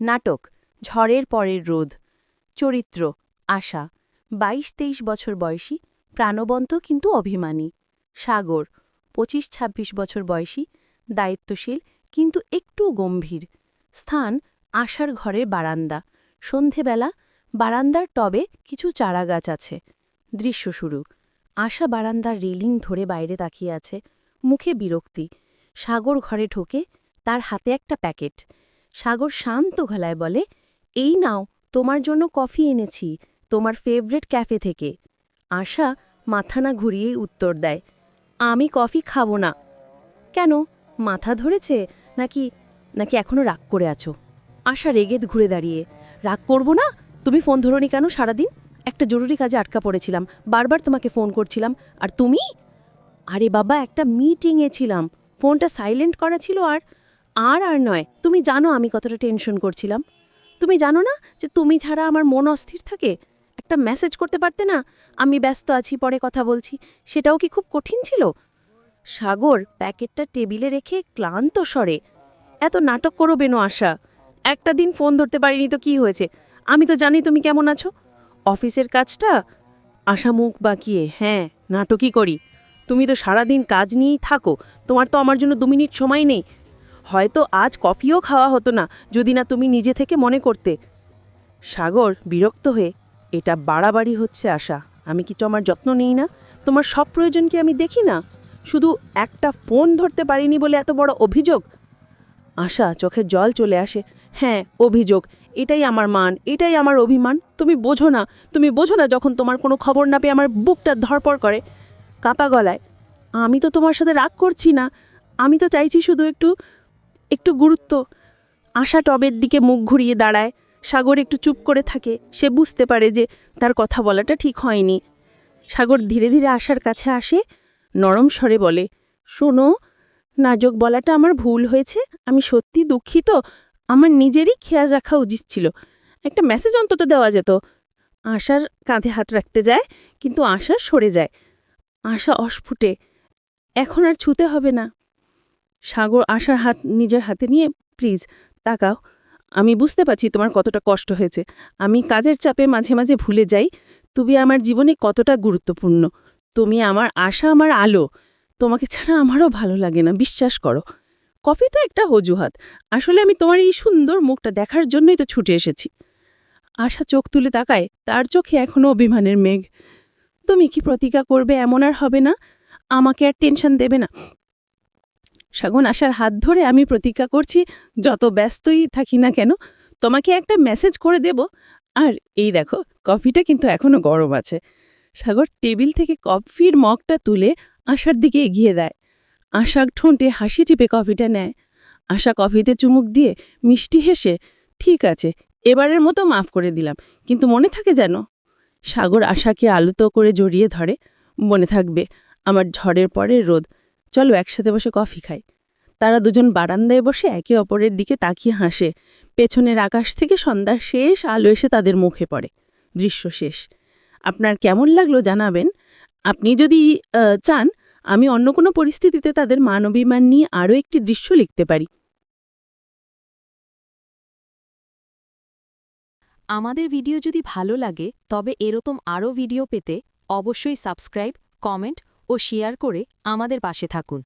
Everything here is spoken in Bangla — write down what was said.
নাটক, ঝড়ের পরের রোদ চরিত্র, আশা, বাইশ তেইশ বছর বয়সী, প্রাণবন্ত কিন্তু অভিমানী। সাগর, পঁচিশ ছাব্বিশ বছর বয়সী, দায়িত্বশীল কিন্তু একটু গম্ভীর। স্থান, আশার ঘরের বারান্দা। সন্ধেবেলা, বারান্দার টবে কিছু চারাগাছ আছে। দৃশ্য শুরু। আশা বারান্দার রেলিং ধরে বাইরে তাকিয়ে আছে। মুখে বিরক্তি। সাগর ঘরে ঢোকে তার হাতে একটা প্যাকেট। সাগর শান্ত গলায় বলে, এই নাও, তোমার জন্য কফি এনেছি, তোমার ফেভারেট ক্যাফে থেকে। আশা মাথা না ঘুরিয়েই উত্তর দেয়, আমি কফি খাব না। কেন? মাথা ধরেছে? নাকি নাকি এখনও রাগ করে আছো? আশা রেগে ঘুরে দাঁড়িয়ে, রাগ করব না? তুমি ফোন ধরনি কেন সারাদিন? একটা জরুরি কাজে আটকা পড়েছিলাম, বারবার তোমাকে ফোন করছিলাম, আর তুমি? আরে বাবা, একটা মিটিংয়ে ছিলাম, ফোনটা সাইলেন্ট করা ছিল আর আর আর নয়, তুমি জানো আমি কতটা টেনশন করছিলাম। তুমি জানো না যে তুমি ছাড়া আমার মন অস্থির থাকে? একটা মেসেজ করতে পারতে না? আমি ব্যস্ত আছি, পরে কথা বলছি। সেটাও কি খুব কঠিন ছিল? সাগর প্যাকেটটা টেবিলে রেখে ক্লান্ত স্বরে, এত নাটক করো বেনো আশা। একটা দিন ফোন ধরতে পারিনি তো কি হয়েছে? আমি তো জানি তুমি কেমন আছো। অফিসের কাজটা? আশা মুখ বাঁকিয়ে হ্যাঁ নাটকই করি। তুমি তো সারাদিন কাজ নিয়েই থাকো। তোমার তো আমার জন্য দু মিনিট সময় নেই। হয়তো আজ কফিও খাওয়া হতো না, যদি না তুমি নিজে থেকে মনে করতে। সাগর বিরক্ত হয়ে, এটা বাড়াবাড়ি হচ্ছে, আশা। আমি কি তোমার যত্ন নেই না? তোমার সব প্রয়োজন কি আমি দেখি না? শুধু একটা ফোন ধরতে পারিনি বলে এত বড় অভিযোগ? আশা চোখে জল চলে আসে হ্যাঁ অভিযোগ। এটাই আমার মান, এটাই আমার অভিমান। তুমি বোঝো না, তুমি বোঝো না যখন তোমার কোনো খবর না পেয়ে আমার বুকটা ধরপড় করে, কাপা গলায়। আমি তো তোমার সাথে রাগ করছি না। আমি তো চাইছি শুধু একটু একটু গুরুত্ব। আশা টবের দিকে মুখ ঘুরিয়ে দাঁড়ায়। সাগর একটু চুপ করে থাকে। সে বুঝতে পারে যে তার কথা বলাটা ঠিক হয়নি। সাগর ধীরে ধীরে আশার কাছে আসে। নরম স্বরে বলে, শোনো, নাজক বলাটা আমার ভুল হয়েছে। আমি সত্যি দুঃখিত। আমার নিজেরই খেয়াল রাখা উচিত ছিল। একটা মেসেজ অন্তত দেওয়া যেত। আশার কাঁধে হাত রাখতে যায়, কিন্তু আশা সরে যায়। আশা অস্ফুটে, এখন আর ছুতে হবে না। সাগর আশার হাত, নিজের হাতে নিয়ে, প্লিজ, তাকাও। আমি বুঝতে পারছি তোমার কতটা কষ্ট হয়েছে। আমি কাজের চাপে মাঝে মাঝে ভুলে যাই। তুমি আমার জীবনে কতটা গুরুত্বপূর্ণ। তুমি আমার আশা, আমার আলো। তোমাকে ছাড়া আমারও ভালো লাগে না, বিশ্বাস করো। কফি তো একটা অজুহাত। আসলে আমি তোমার এই সুন্দর মুখটা দেখার জন্যই তো ছুটে এসেছি আশা চোখ তুলে তাকায়, তার চোখে এখনও অভিমানের মেঘ। তুমি কি প্রতিজ্ঞা করবে, এমন আর হবে না? আমাকে আর টেনশন দেবে না। সাগন আশার হাত ধরে আমি প্রতিজ্ঞা করছি, যত ব্যস্তই থাকি না কেন, তোমাকে একটা মেসেজ করে দেব। আর এই দেখো কফিটা কিন্তু এখনও গরম আছে। সাগর টেবিল থেকে কফির মগটা তুলে আশার দিকে এগিয়ে দেয়। আশা ঠোঁটে হাসি চেপে কফিটা নেয়। আশা কফিতে চুমুক দিয়ে মিষ্টি হেসে, ঠিক আছে, এবারের মতো মাফ করে দিলাম, কিন্তু মনে থাকে যেন? সাগর আশাকে আলুতো করে জড়িয়ে ধরে, মনে থাকবে, আমার ঝড়ের পরের রোদ চলো একসাথে বসে কফি খাই। তারা দুজন বারান্দায় বসে একে অপরের দিকে তাকিয়ে হাসে। পেছনের আকাশ থেকে সন্ধ্যার শেষ আলো এসে তাদের মুখে পড়ে। দৃশ্য শেষ। আপনার কেমন লাগল জানাবেন। আপনি যদি চান, আমি অন্য কোনো পরিস্থিতিতে তাদের মানবিমান নিয়ে আরও একটি দৃশ্য লিখতে পারি। আমাদের ভিডিও যদি ভালো লাগে, তবে এরকম আরও ভিডিও পেতে অবশ্যই সাবস্ক্রাইব, কমেন্ট ও শেয়ার করে আমাদের পাশে থাকুন।